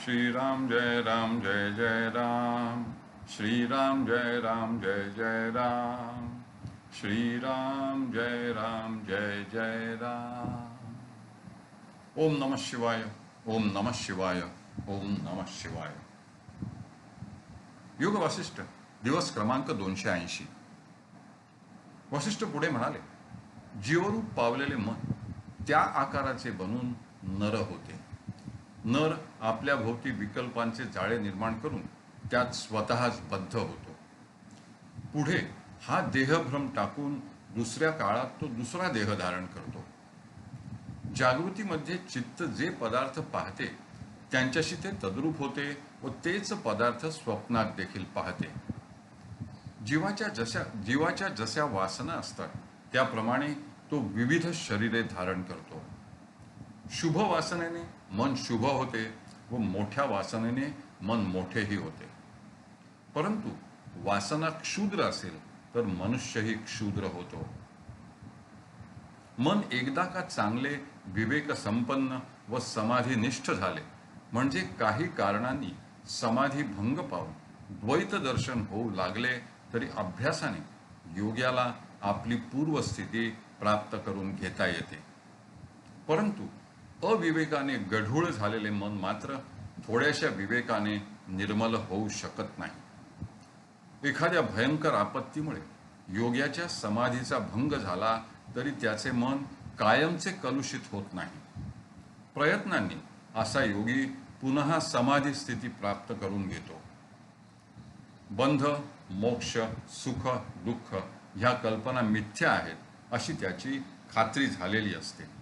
श्रीराम जय राम जय जय राम श्रीराम जय राम जय जय राम श्रीराम जय राम जय जय राम ओम नमः शिवाय ओम नमः शिवाय ओम नमः शिवाय योग वासिष्ठ दिवस क्रमांक दोनशे ऐंशी वसिष्ठ पुढे म्हणाले जीवरूप पावलेले मन त्या आकाराचे बनून नर होते नर आपल्या भोवती विकल्पांचे जाळे निर्माण करून त्यात स्वतःच बद्ध होतो. पुढे हा देहभ्रम टाकून दुसऱ्या काळात तो दुसरा देह धारण करतो. जागृतीमध्ये चित्त जे पदार्थ पाहते त्यांच्याशी ते तद्रूप होते व तेच पदार्थ स्वप्नात देखील पाहते. जीवाच्या जशा जीवाच्या जशा वासना असतात त्याप्रमाणे तो विविध शरीरे धारण करतो. शुभ वासनेने मन शुभ होते व मोठ्या वासनेने मन मोठेही होते. परंतु वासना क्षुद्र असेल तर मनुष्यही क्षुद्र होतो. मन एकदा का चांगले विवेक संपन्न व समाधीनिष्ठ झाले म्हणजे काही कारणांनी समाधी भंग पावून द्वैत दर्शन होऊ लागले तरी अभ्यासाने योग्याला आपली पूर्वस्थिती प्राप्त करून घेता येते. परंतु अविवेकाने गढूळ झालेले मन मात्र थोड्याशा विवेकाने निर्मल होऊ शकत नाही. एखाद्या भयंकर आपत्तीमुळे योग्याच्या समाधीचा भंग झाला तरी त्याचे मन कायमचे कलुषित होत नाही. प्रयत्नांनी असा योगी पुन्हा समाधी स्थिती प्राप्त करून घेतो. बंध मोक्ष सुख दुःख ह्या कल्पना मिथ्या आहेत अशी त्याची खात्री झालेली असते.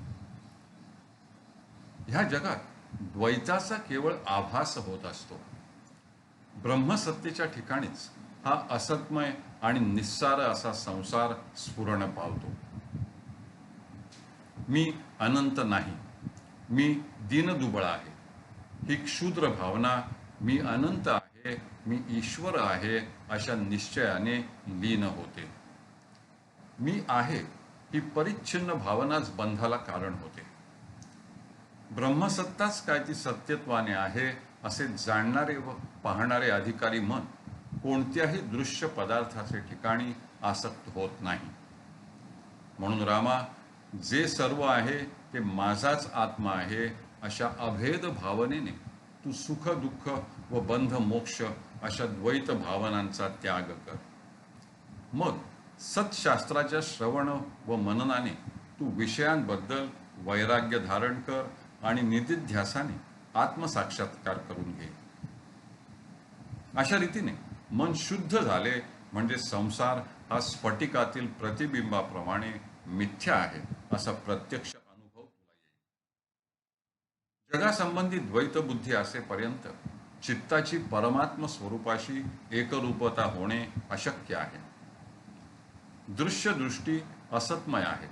ह्या जगात द्वैताचा केवळ आभास होत असतो. ब्रह्मसत्तेच्या ठिकाणीच हा असत्मय आणि निस्सार असा संसार स्फुरण पावतो. मी अनंत नाही मी दीनदुबळ आहे. ही क्षुद्र भावना मी अनंत आहे मी ईश्वर आहे अशा निश्चयाने लीन होते. मी आहे ही परिच्छिन्न भावनाच बंधाला कारण होते. ब्रह्मसत्ताच काय ती सत्यत्वाने आहे असे जाणणारे व पाहणारे अधिकारी मन कोणत्याही दृश्य पदार्थाचे ठिकाणी आसक्त होत नाही. म्हणून रामा जे सर्व आहे ते माझाच आत्मा आहे अशा अभेद भावनेने तू सुख दुःख व बंध मोक्ष अशा द्वैत भावनांचा त्याग कर. मग सत्शास्त्राच्या श्रवण व मननाने तू विषयांबद्दल वैराग्य धारण कर आणि निधिध्यासाने आत्मसाक्षात्कार करून घे. अशा रीतीने मन शुद्ध झाले म्हणजे संसार हा स्फटिकातील प्रतिबिंबाप्रमाणे मिथ्या आहे असा प्रत्यक्ष अनुभव तुला येईल. जगासंबंधी द्वैतबुद्धी असेपर्यंत चित्ताची परमात्म स्वरूपाशी एकरूपता होणे अशक्य आहे. दृश्य दृष्टी असत्मय आहे.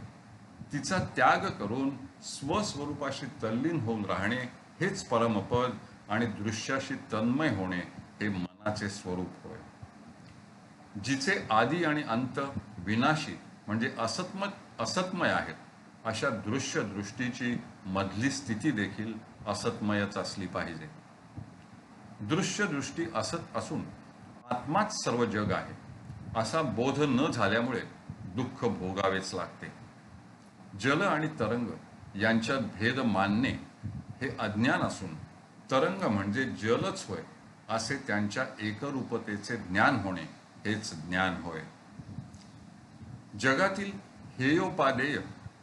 तिचा त्याग करून स्वस्वरूपाशी तल्लीन होऊन राहणे हेच परमपद आणि दृश्याशी तन्मय होणे हे मनाचे स्वरूप होय. जिचे आदी आणि अंत विनाशी म्हणजे असत्म असत्मय आहेत अशा दृश्य दृष्टीची मधली स्थिती देखील असत्मयच असली पाहिजे. दृश्य दृष्टी असत असून आत्माच सर्व जग आहे असा बोध न झाल्यामुळे दुःख भोगावेच लागते. जल आणि तरंग यांच्यात भेद मानणे हे अज्ञान असून तरंग म्हणजे जलच होय असे त्यांच्या एकरूपतेचे ज्ञान होणे हेच ज्ञान होय. जगातील हेयोपादेय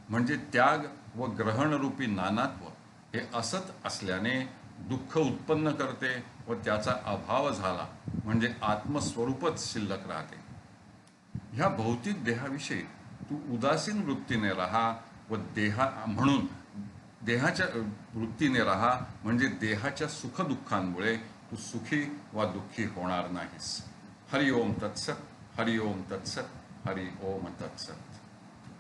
म्हणजे त्याग व ग्रहणरूपी नानात्व हे असत असल्याने दुःख उत्पन्न करते व त्याचा अभाव झाला म्हणजे आत्मस्वरूपच शिल्लक राहते. ह्या भौतिक देहाविषयी तू उदासीन वृत्तीने राहा व देहा म्हणून देहाच्या वृत्तीने राहा म्हणजे देहाच्या सुखदुःखांमुळे तू सुखी वा दुःखी होणार नाहीस. हरि ओम तत्सत हरि ओम तत्सत हरि ओम तत्सत